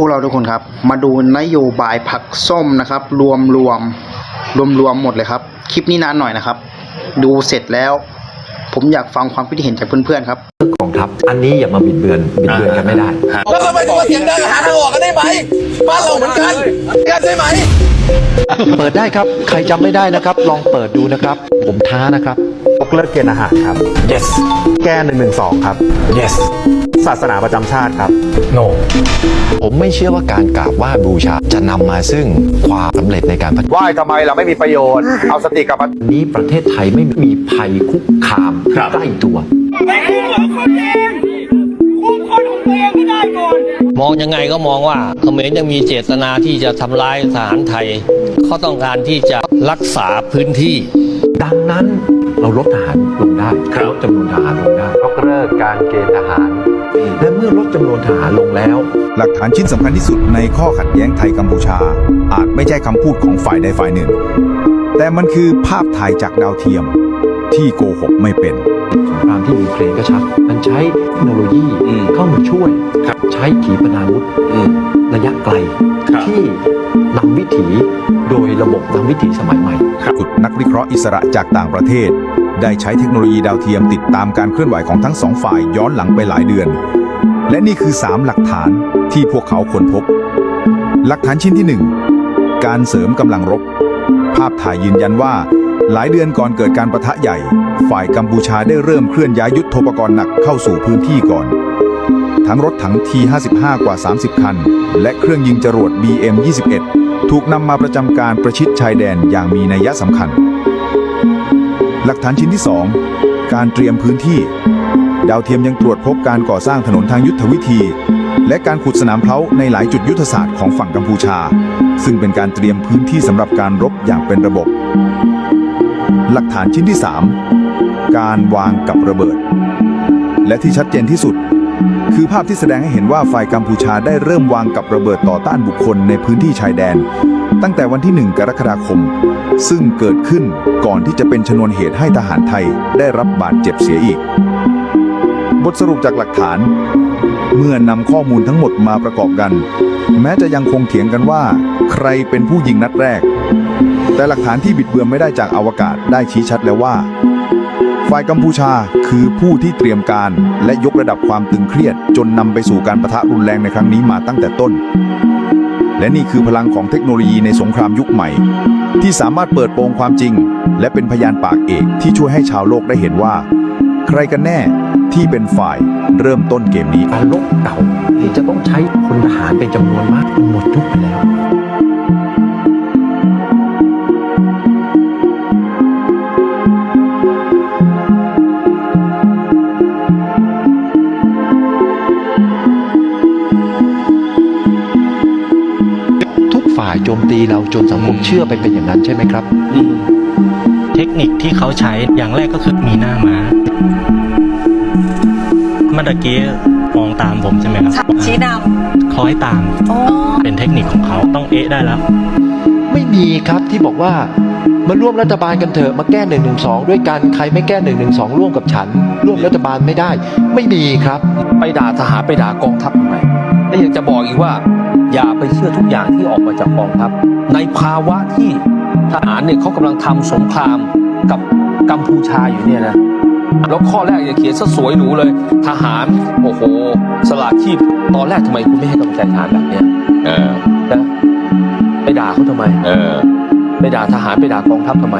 พวกเราทุกคนครับ มาดูนโยบายผักส้มนะครับ รวมรวมรวมรวมหมดเลยครับ คลิปนี้นานหน่อยนะครับ ดูเสร็จแล้ว ผมอยากฟังความคิดเห็นจากเพื่อนๆครับกองทัพอันนี้อย่ามาบิดเบือนบิดเบือนกันไม่ได้ แล้วทำไมถึงมาเถียงดังหาทางออกกันได้ไหมบ้านเราเหมือนกันกันได้ไหม เปิดได้ครับ ใครจำไม่ได้นะครับ ลองเปิดดูนะครับ ผมท้านะครับ ยกเลิกเกณฑ์อาหารครับ yes แก้1นึครับ yes ศาสนาประจำชาติครับ no ผมไม่เชื่อว่าการกราบไหว้บูชาจะนำมาซึ่งความสำเร็จในการพัฒนา ไหว้ทำไมเราไม่มีประโยชน์ เอาสติกลับมา วันนี้ประเทศไทยไม่มีภัยคุกคามที่ใกล้ตัวมอง ยังไงก็มองว่าเขมรยังมีเจตนาที่จะทำร้ายทหารไทยเขาต้องการที่จะรักษาพื้นที่ ดังนั้นเราลดทหารลงได้ลดจำนวนทหารลงได้ยกเลิกการเกณฑ์ทหาร และเมื่อลดจำนวนทหารลงแล้ว หลักฐานชิ้นสำคัญที่สุดในข้อขัดแย้งไทยกัมพูชา อาจไม่ใช่คำพูดของฝ่ายใดฝ่ายหนึ่ง แต่มันคือภาพถ่ายจากดาวเทียมที่โกหกไม่เป็นสงครามที่ยู เครนก็ชัด มันใช้เทคโนโลยีเข้ามาช่วยใช้ขีปนาวุธระยะไกลที่นำวิถีโดยระบบนำวิถีสมัยใหม่สุดนักวิเคราะห์อิสระจากต่างประเทศ ได้ใช้เทคโนโลยีดาวเทียมติดตามการเคลื่อนไหวของทั้งสองฝ่ายย้อนหลังไปหลายเดือน และนี่คือ 3 หลักฐานที่พวกเขาค้นพบ หลักฐานชิ้นที่ 1 การเสริมกำลังรบ ภาพถ่ายยืนยันว่า หลายเดือนก่อนเกิดการประทะใหญ่ ฝ่ายกัมพูชาได้เริ่มเคลื่อนย้ายยุทธปกรณ์หนักเข้าสู่พื้นที่ก่อน ทั้งรถถัง T55 กว่า 30 คัน และเครื่องยิงจรวด BM21 ถูกนำมาประจำการประชิดชายแดนอย่างมีนัยสำคัญ หลักฐานชิ้นที่ 2 การเตรียมพื้นที่ ดาวเทียมยังตรวจพบการก่อสร้างถนนทางยุทธวิธี และการขุดสนามเพลาในหลายจุดยุทธศาสตร์ของฝั่งกัมพูชา ซึ่งเป็นการเตรียมพื้นที่สำหรับการรบอย่างเป็นระบบ หลักฐานชิ้นที่ 3 การวางกับระเบิด และที่ชัดเจนที่สุด คือภาพที่แสดงให้เห็นว่าฝ่ายกัมพูชาได้เริ่มวางกับระเบิดต่อต้านบุคคลในพื้นที่ชายแดน ตั้งแต่วันที่ 1 กรกฎาคม ซึ่งเกิดขึ้นก่อนที่จะเป็นชนวนเหตุให้ทหารไทยได้รับบาดเจ็บเสียอีก บทสรุปจากหลักฐาน เมื่อนำข้อมูลทั้งหมดมาประกอบกัน แม้จะยังคงเถียงกันว่า ใครเป็นผู้ยิงนัดแรกแต่หลักฐานที่บิดเบือนไม่ได้จากอวกาศได้ชี้ชัดแล้วว่า ฝ่ายกัมพูชาคือผู้ที่เตรียมการ และยกระดับความตึงเครียด จนนำไปสู่การประทะรุนแรงในครั้งนี้มาตั้งแต่ต้น และนี่คือพลังของเทคโนโลยีในสงครามยุคใหม่ ที่สามารถเปิดโปงความจริง และเป็นพยานปากเอกที่ช่วยให้ชาวโลกได้เห็นว่า ใครกันแน่ที่เป็นฝ่ายเริ่มต้นเกมนี้การรบเก่าที่จะต้องใช้พลทหารเป็นจำนวนมากหมดยุคไปแล้วายโจมตีเราจนสังคมเชื่อไปเป็นอย่างนั้นใช่ไหมครับ เทคนิคที่เขาใช้อย่างแรกก็คือมีหน้าม้าเมื่อตะกี้มองตามผมใช่ไหมครับชี้นเขาให้ตามำโอ้เป็นเทคนิคของเขาต้องเอ๊ะได้แล้ว ไม่มีครับที่บอกว่ามาร่วมรัฐบาลกันเถอะมาแก้หนึ่งหนึ่งสองด้วยกันใครไม่แก้หนึ่งหนึ่งสองร่วมกับฉัน ร่วมรัฐบาลไม่ได้ ไม่มีครับ ไปด่าทหารไปด่ากองทัพทำไมและอยากจะบอกอีกว่าอย่าไปเชื่อ ทุกอย่างที่ออกมาจากกองทัพในภาวะที่ทหารเนี่ยเขากำลังทำสงครามกับกัมพูชาอยู่เนี่ยนะแล้วข้อแรกอย่าเขียนซะสวยหรูเลย ทหารโอ้โห สละชีพตอนแรกทำไมคุณไม่ให้กำลังใจทหารแบบเนี้ยเออนะไปด่าเขาทำไม เออ ไปด่าทหารไปด่ากองทัพทำไม